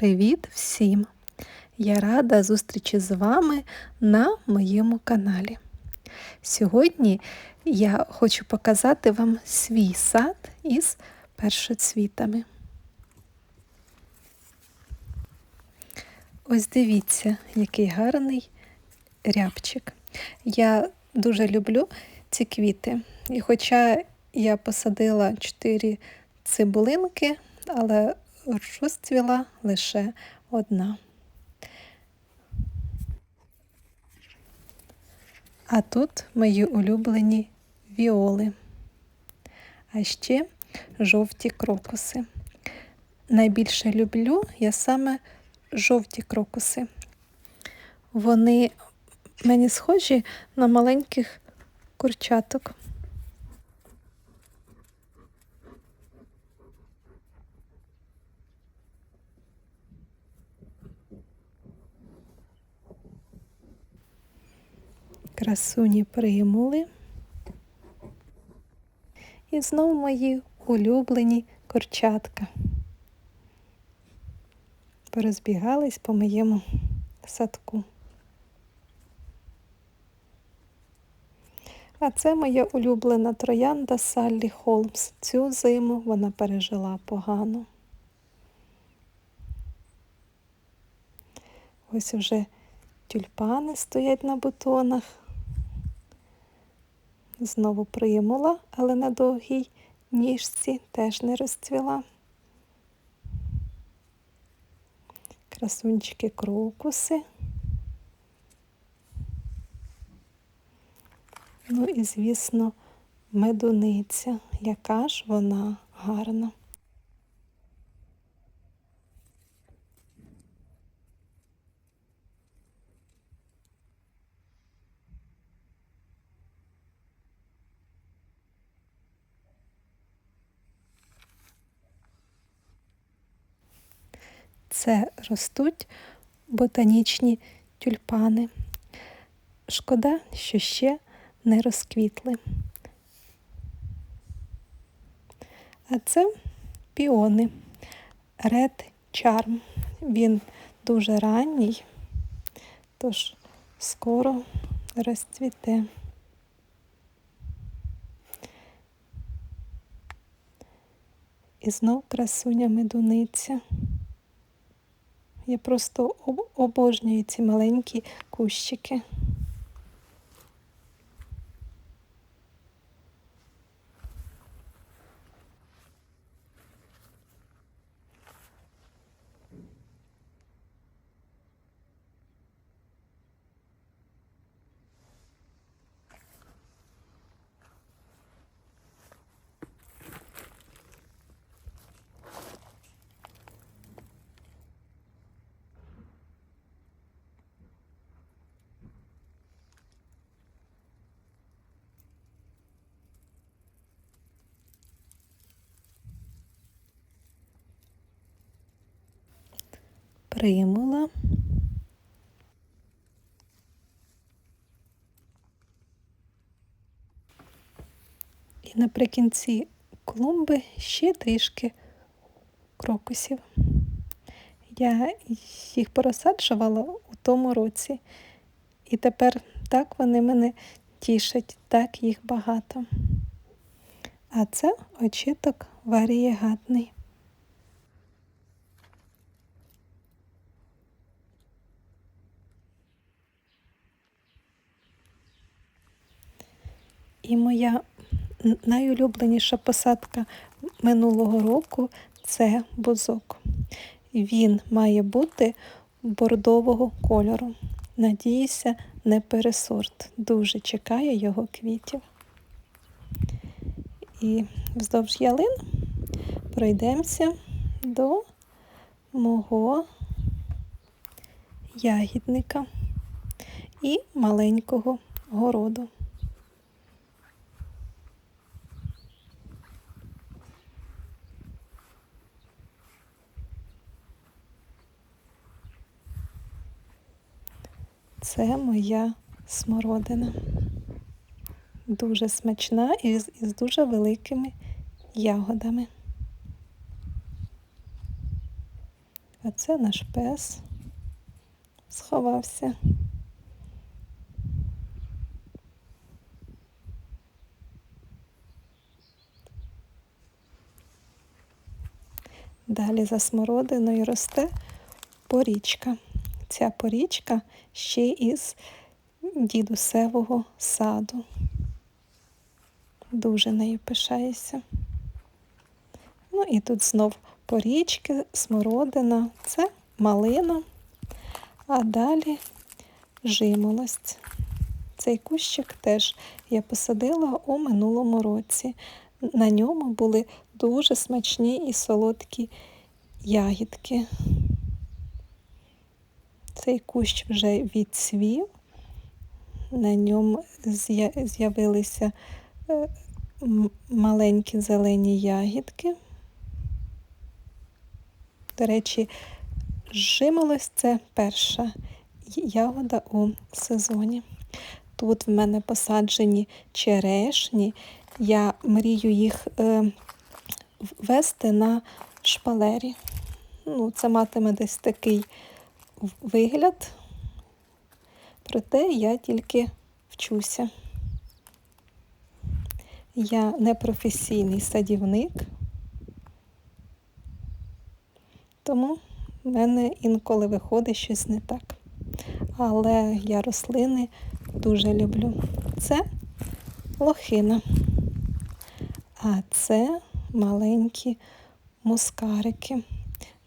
Привіт всім! Я рада зустрічі з вами на моєму каналі. Сьогодні я хочу показати вам свій сад із першоцвітами. Ось дивіться, який гарний рябчик. Я дуже люблю ці квіти. І хоча я посадила 4 цибулинки, але розцвіла лише одна. А тут мої улюблені віоли, а ще жовті крокуси. Найбільше люблю я саме жовті крокуси. Вони мені схожі на маленьких курчаток. Красуні приймули. І знову мої улюблені курчатка. Порозбігались по моєму садку. А це моя улюблена троянда Саллі Холмс. Цю зиму вона пережила погано. Ось вже тюльпани стоять на бутонах. Знову примула, але на довгій ніжці теж не розцвіла. Красунчики крокуси. Ну і, звісно, медуниця, яка ж вона гарна. Це ростуть ботанічні тюльпани. Шкода, що ще не розквітли. А це піони Red Charm. Він дуже ранній, тож скоро розцвіте. І знов красуня медуниця. Я просто обожнюю ці маленькі кущики. Примула. І наприкінці клумби ще трішки крокусів. Я їх порозсаджувала у тому році, і тепер так вони мене тішать, так їх багато. А це очіток варієгатний. І моя найулюбленіша посадка минулого року це бузок. Він має бути бордового кольору. Надіюся, не пересорт. Дуже чекаю його квітів. І вздовж ялин пройдемося до мого ягідника і маленького городу. Це моя смородина. Дуже смачна і з, і з дуже великими ягодами. А це наш пес сховався. Далі за смородиною росте порічка. Ця порічка ще із дідусевого саду. Дуже нею пишаюся. Ну і тут знов порічки, смородина, це малина, а далі жимолость. Цей кущик теж я посадила у минулому році. На ньому були дуже смачні і солодкі ягідки. Цей кущ вже відцвів, на ньому з'явилися е, маленькі зелені ягідки. До речі, жимолость це перша ягода у сезоні. Тут в мене посаджені черешні. Я мрію їх е, вести на шпалері. Ну, Це матиме десь такий вигляд, проте я тільки вчуся. Я не професійний садівник, тому в мене інколи виходить щось не так. Але я рослини дуже люблю. Це лохина, а це маленькі мускарики.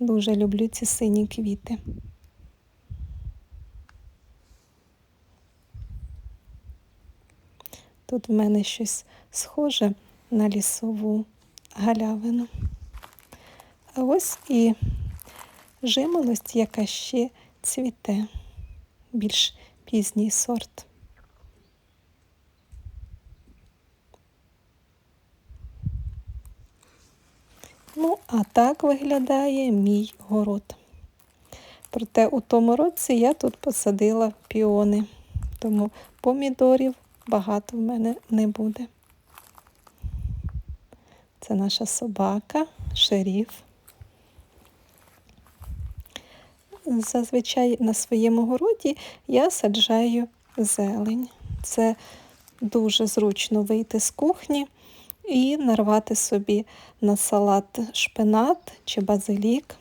Дуже люблю ці сині квіти. Тут в мене щось схоже на лісову галявину. А ось і жимолость, яка ще цвіте, більш пізній сорт. Ну, а так виглядає мій город. Проте у тому році я тут посадила піони, тому помідорів багато в мене не буде. Це наша собака, шеріф. Зазвичай на своєму городі я саджаю зелень. Це дуже зручно вийти з кухні і нарвати собі на салат шпинат чи базилік,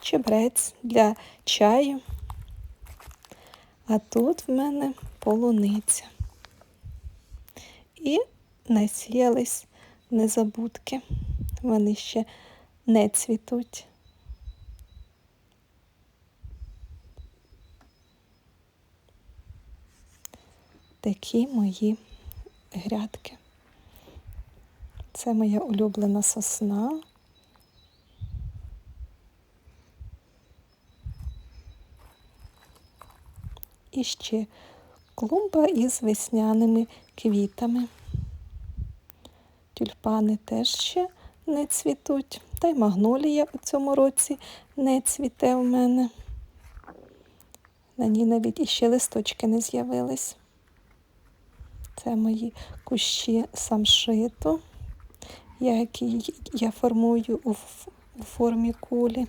чебрець для чаю. А тут в мене полуниця. І насіялись незабудки. Вони ще не цвітуть. Такі мої грядки. Це моя улюблена сосна. І ще клумба із весняними квітами. Тюльпани теж ще не цвітуть, та й магнолія у цьому році не цвіте в мене. На ній навіть іще листочки не з'явились. Це мої кущі самшиту, які я формую у формі кулі.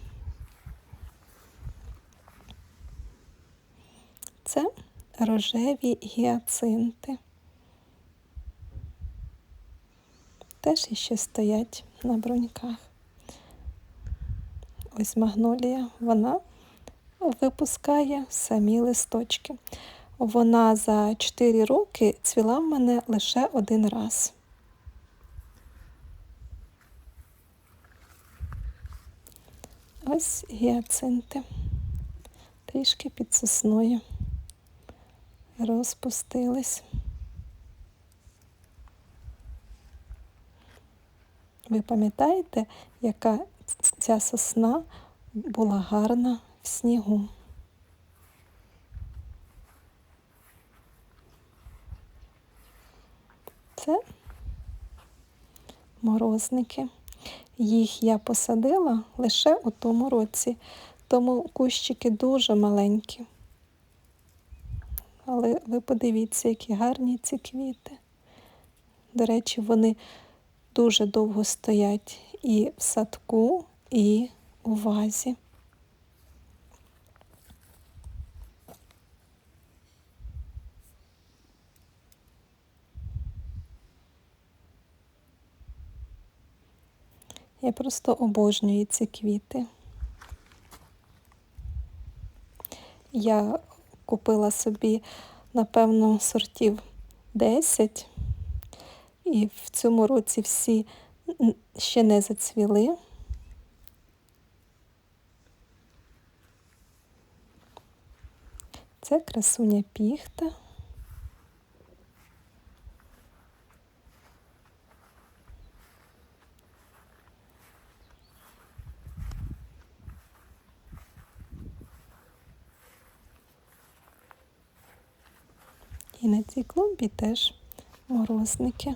Це рожеві гіацинти. Теж іще стоять на бруньках. Ось магнолія, вона випускає самі листочки. Вона за 4 роки цвіла в мене лише один раз. Ось гіацинти. Трішки під сосною розпустились. Ви пам'ятаєте, яка ця сосна була гарна в снігу? Це морозники. Їх я посадила лише у тому році, тому кущики дуже маленькі. Але ви подивіться, які гарні ці квіти. До речі, вони дуже довго стоять і в садку, і у вазі. Я просто обожнюю ці квіти. Я купила собі, напевно, сортів 10, і в цьому році всі ще не зацвіли. Це красуня піхта. І на цій клумбі теж морозники.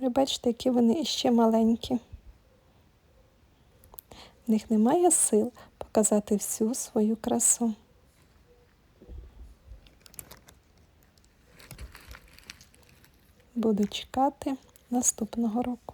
Ви бачите, які вони іще маленькі. В них немає сил показати всю свою красу. Буду чекати наступного року.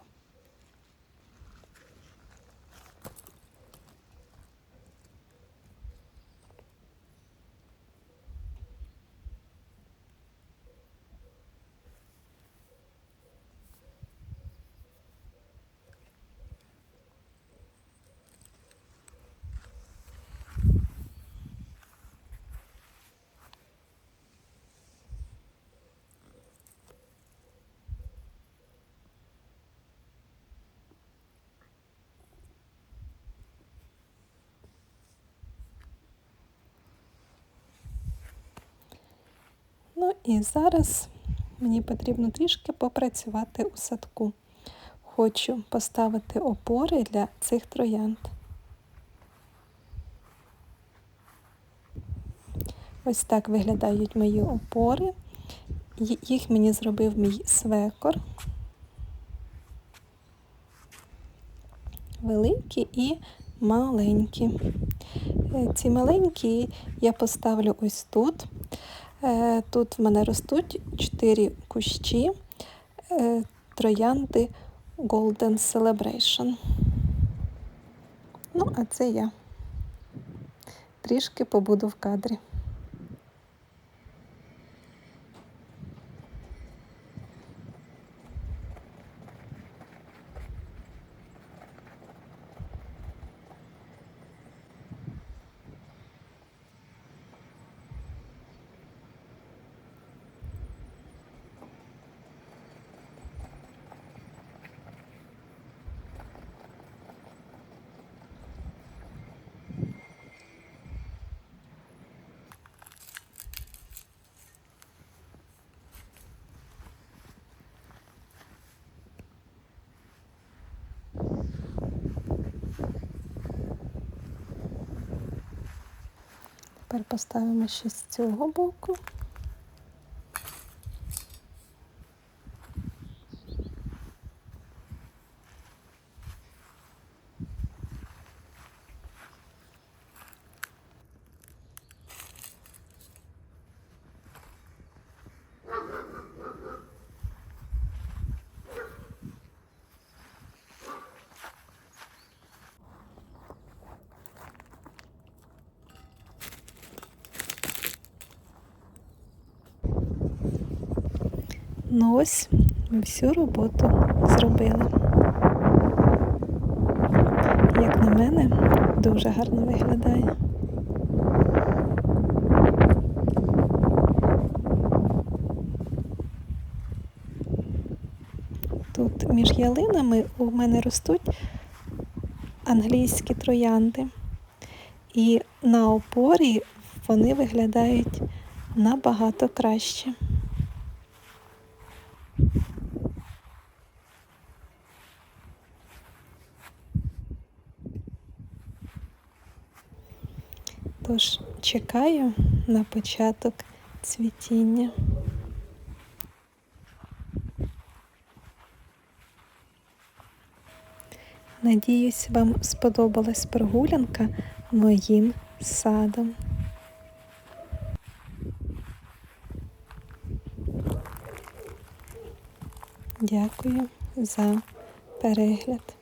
Ну і зараз мені потрібно трішки попрацювати у садку. Хочу поставити опори для цих троянд. Ось так виглядають мої опори. Їх мені зробив мій свекор. Великі і маленькі. Е, ці маленькі я поставлю ось тут. Е, тут в мене ростуть 4 кущі е, троянди Golden Celebration. Ну, а це я трішки побуду в кадрі. Тепер поставимо ще з цього боку. Ну ось ми всю роботу зробили. Як на мене, дуже гарно виглядає. Тут між ялинами у мене ростуть англійські троянди. І на опорі вони виглядають набагато краще. Тож чекаю на початок цвітіння. Надіюсь, вам сподобалась прогулянка моїм садом. Дякую. за перегляд.